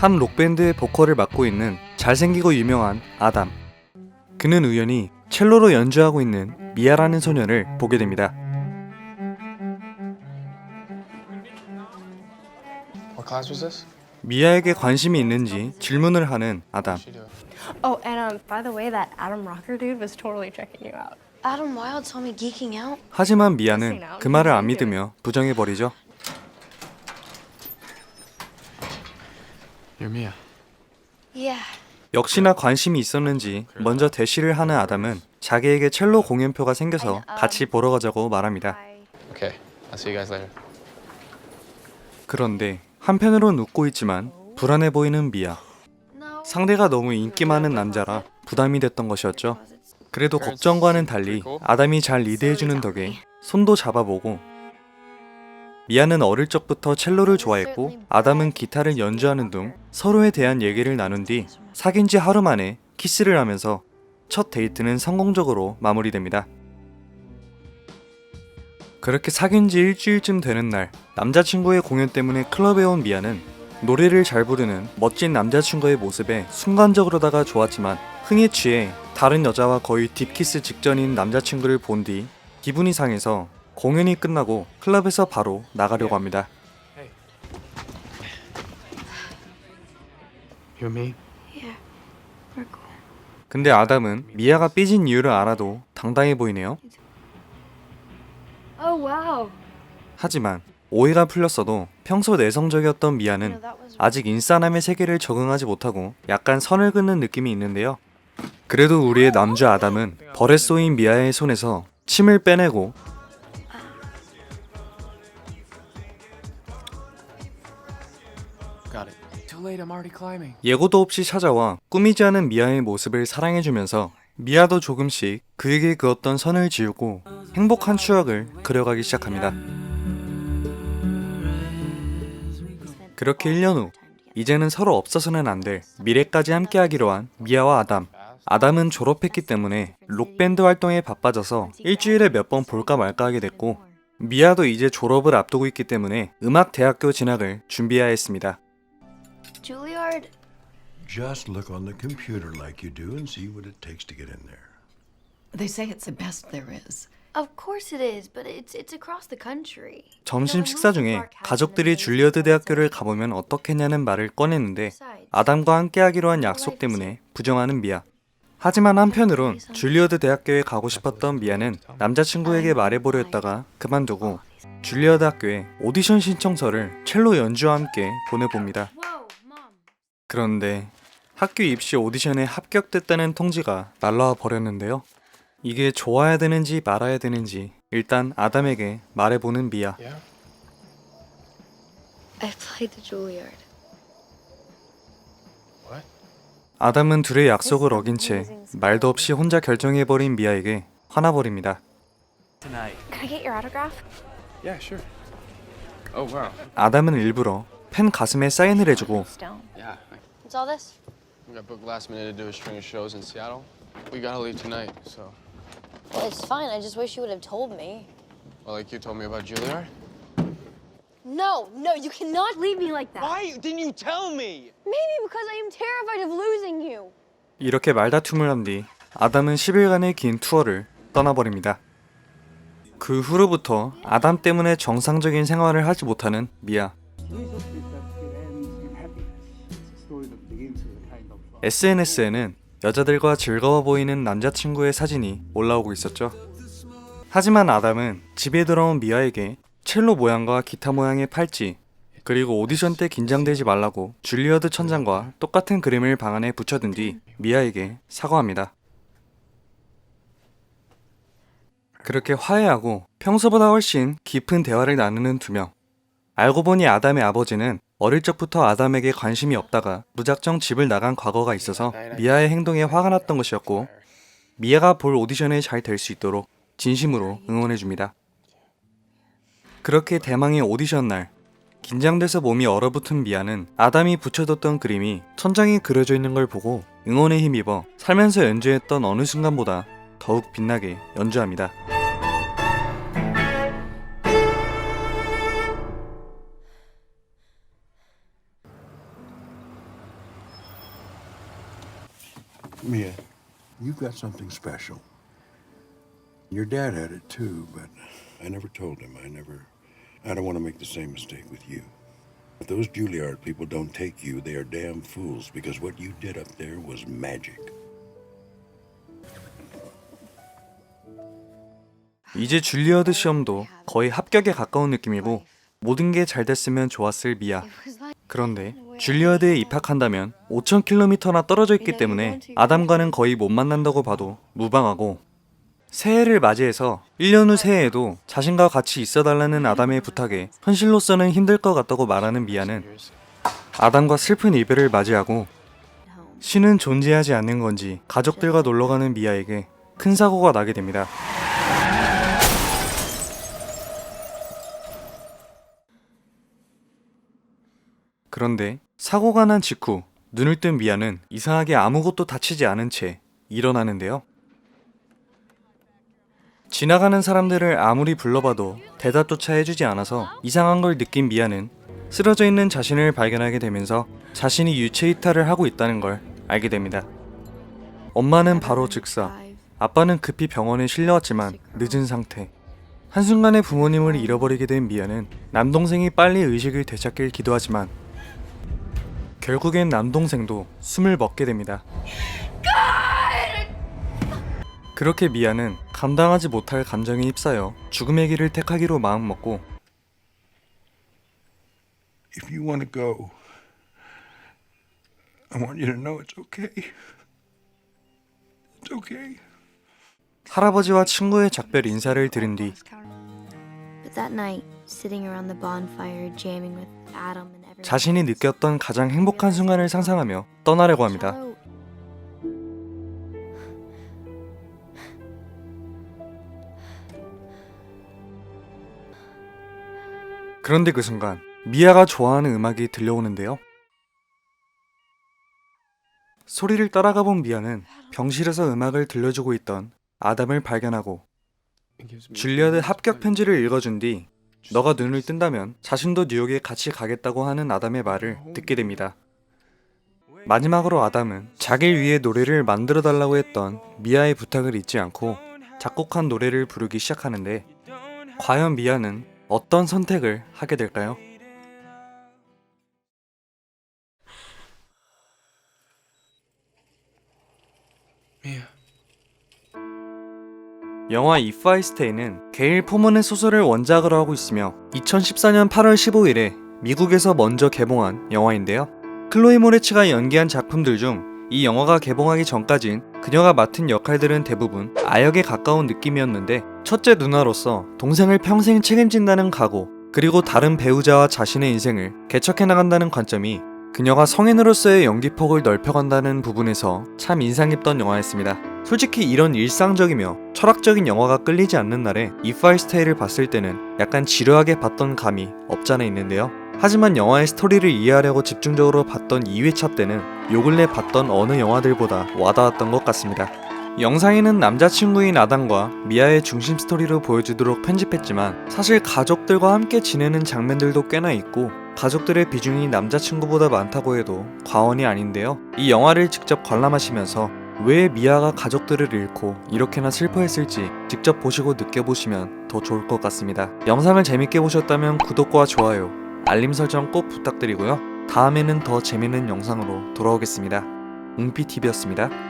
한 록밴드의 보컬을 맡고 있는 잘생기고 유명한 아담. 그는 우연히 첼로로 연주하고 있는 미아라는 소녀를 보게 됩니다. What class was this? 미아에게 관심이 있는지 질문을 하는 아담. Oh, and um, by the way, that Adam Rocker dude was totally checking you out. Adam Wilde saw me geeking out. 하지만 미아는 그 말을 안 믿으며 부정해 버리죠. You're Mia. Yeah. 역시나 관심이 있었는지 먼저 대시를 하는 아담은 자기에게 첼로 공연표가 생겨서 같이 보러 가자고 말합니다. Okay. I'll see you guys later. 그런데 한편으론 웃고 있지만 불안해 보이는 미아. No. 상대가 너무 인기 많은 남자라 부담이 됐던 것이었죠. 그래도 걱정과는 달리 아담이 잘 리드해주는 덕에 손도 잡아보고 미아는 어릴 적부터 첼로를 좋아했고 아담은 기타를 연주하는 등 서로에 대한 얘기를 나눈 뒤 사귄 지 하루 만에 키스를 하면서 첫 데이트는 성공적으로 마무리됩니다. 그렇게 사귄 지 일주일쯤 되는 날 남자친구의 공연 때문에 클럽에 온 미아는 노래를 잘 부르는 멋진 남자친구의 모습에 순간적으로다가 좋았지만 흥에 취해 다른 여자와 거의 딥키스 직전인 남자친구를 본 뒤 기분이 상해서 공연이 끝나고 클럽에서 바로 나가려고 합니다. And me? Yeah. We're cool. 근데 아담은 미아가 삐진 이유를 알아도 당당해 보이네요. Oh wow. 하지만 오해가 풀렸어도 평소 내성적이었던 미아는 아직 인싸남의 세계를 적응하지 못하고 약간 선을 긋는 느낌이 있는데요. 그래도 우리의 남주 아담은 벌에 쏘인 미아의 손에서 침을 빼내고 예고도 없이 찾아와 꾸미지 않은 미아의 모습을 사랑해주면서 미아도 조금씩 그에게 그었던 선을 지우고 행복한 추억을 그려가기 시작합니다. 그렇게 1년 후 이제는 서로 없어서는 안 될 미래까지 함께하기로 한 미아와 아담. 아담은 졸업했기 때문에 록밴드 활동에 바빠져서 일주일에 몇 번 볼까 말까 하게 됐고 미아도 이제 졸업을 앞두고 있기 때문에 음악 대학교 진학을 준비해야 했습니다. Juilliard. Just look on the computer like you do and see what it takes to get in there. They say it's the best there is. Of course it is, but it's it's across the country. 점심 식사 중에 가족들이 줄리어드 대학교를 가보면 어떻겠냐는 말을 꺼냈는데 아담과 함께하기로 한 약속 때문에 부정하는 미아. 하지만 한편으론 줄리어드 대학교에 가고 싶었던 미아는 남자친구에게 말해보려 했다가 그만두고 줄리어드 학교에 오디션 신청서를 첼로 연주와 함께 보내봅니다. 그런데 학교 입시 오디션에 합격됐다는 통지가 날라와 버렸는데요. 이게 좋아야 되는지 말아야 되는지 일단 아담에게 말해보는 미아. Yeah. I played the Juilliard. What? 아담은 둘의 약속을 어긴 채 말도 없이 혼자 결정해버린 미아에게 화나버립니다. Can I get your autograph? Yeah, sure. Oh wow. 아담은 일부러 팬 가슴에 사인을 해주고. Yeah. What's all this? We got booked last minute to do a string of shows in Seattle. We gotta leave tonight, so. Well, it's fine. I just wish you would have told me. Well, like you told me about Juilliard. No, no, you cannot leave me like that. Why didn't you tell me? Maybe because I am terrified of losing you. 이렇게 말다툼을 한 뒤 아담은 10일간의 긴 투어를 떠나버립니다. 그 후로부터 아담 때문에 정상적인 생활을 하지 못하는 미아. SNS에는 여자들과 즐거워 보이는 남자친구의 사진이 올라오고 있었죠. 하지만 아담은 집에 들어온 미아에게 첼로 모양과 기타 모양의 팔찌, 그리고 오디션 때 긴장되지 말라고 줄리어드 천장과 똑같은 그림을 방 안에 붙여둔 뒤 미아에게 사과합니다. 그렇게 화해하고 평소보다 훨씬 깊은 대화를 나누는 두 명. 알고 보니 아담의 아버지는 어릴 적부터 아담에게 관심이 없다가 무작정 집을 나간 과거가 있어서 미아의 행동에 화가 났던 것이었고 미아가 볼 오디션에 잘 될 수 있도록 진심으로 응원해 줍니다. 그렇게 대망의 오디션 날 긴장돼서 몸이 얼어붙은 미아는 아담이 붙여뒀던 그림이 천장에 그려져 있는 걸 보고 응원에 힘입어 살면서 연주했던 어느 순간보다 더욱 빛나게 연주합니다. Mia, you've got something special. Your dad had it too, but I never told him. I never. I don't want to make the same mistake with you. If those Juilliard people don't take you, they are damn fools because what you did up there was magic. 이제 줄리어드 시험도 거의 합격에 가까운 느낌이고 모든 게 잘 됐으면 좋았을 미아. 그런데 줄리어드에 입학한다면 5,000km나 떨어져 있기 때문에 아담과는 거의 못 만난다고 봐도 무방하고 새해를 맞이해서 1년 후 새해에도 자신과 같이 있어달라는 아담의 부탁에 현실로서는 힘들 것 같다고 말하는 미아는 아담과 슬픈 이별을 맞이하고 신은 존재하지 않는 건지 가족들과 놀러가는 미아에게 큰 사고가 나게 됩니다. 그런데 사고가 난 직후 눈을 뜬 미아는 이상하게 아무것도 다치지 않은 채 일어나는데요. 지나가는 사람들을 아무리 불러봐도 대답조차 해주지 않아서 이상한 걸 느낀 미아는 쓰러져 있는 자신을 발견하게 되면서 자신이 유체 이탈을 하고 있다는 걸 알게 됩니다. 엄마는 바로 즉사, 아빠는 급히 병원에 실려왔지만 늦은 상태. 한순간에 부모님을 잃어버리게 된 미아는 남동생이 빨리 의식을 되찾길 기도하지만 결국엔 남동생도 숨을 먹게 됩니다. 그렇게 미아는 감당하지 못할 감정에 휩싸여 죽음의 길을 택하기로 마음먹고 If you want to go, I want you to know it's okay. It's okay. 할아버지와 친구의 작별 인사를 들은 뒤 But that night, sitting around the bonfire, jamming with Adam and. 자신이 느꼈던 가장 행복한 순간을 상상하며 떠나려고 합니다. 그런데 그 순간 미아가 좋아하는 음악이 들려오는데요. 소리를 따라가 본 미아는 병실에서 음악을 들려주고 있던 아담을 발견하고 줄리어드 합격 편지를 읽어준 뒤 너가 눈을 뜬다면 자신도 뉴욕에 같이 가겠다고 하는 아담의 말을 듣게 됩니다. 마지막으로 아담은 자기를 위해 노래를 만들어 달라고 했던 미아의 부탁을 잊지 않고 작곡한 노래를 부르기 시작하는데 과연 미아는 어떤 선택을 하게 될까요? Mia. 영화 If I Stay는 게일 포먼의 소설을 원작으로 하고 있으며 2014년 8월 15일에 미국에서 먼저 개봉한 영화인데요. 클로이 모레츠가 연기한 작품들 중 이 영화가 개봉하기 전까진 그녀가 맡은 역할들은 대부분 아역에 가까운 느낌이었는데 첫째 누나로서 동생을 평생 책임진다는 각오 그리고 다른 배우자와 자신의 인생을 개척해 나간다는 관점이 그녀가 성인으로서의 연기폭을 넓혀간다는 부분에서 참 인상 깊던 영화였습니다. 솔직히 이런 일상적이며 철학적인 영화가 끌리지 않는 날에 If I Stay를 봤을 때는 약간 지루하게 봤던 감이 없잖아 있는데요. 하지만 영화의 스토리를 이해하려고 집중적으로 봤던 2회차 때는 요 근래 봤던 어느 영화들보다 와닿았던 것 같습니다. 영상에는 남자친구인 아담과 미아의 중심 스토리로 보여주도록 편집했지만 사실 가족들과 함께 지내는 장면들도 꽤나 있고 가족들의 비중이 남자친구보다 많다고 해도 과언이 아닌데요. 이 영화를 직접 관람하시면서 왜 미아가 가족들을 잃고 이렇게나 슬퍼했을지 직접 보시고 느껴보시면 더 좋을 것 같습니다. 영상을 재밌게 보셨다면 구독과 좋아요, 알림 설정 꼭 부탁드리고요. 다음에는 더 재밌는 영상으로 돌아오겠습니다. 웅피TV였습니다.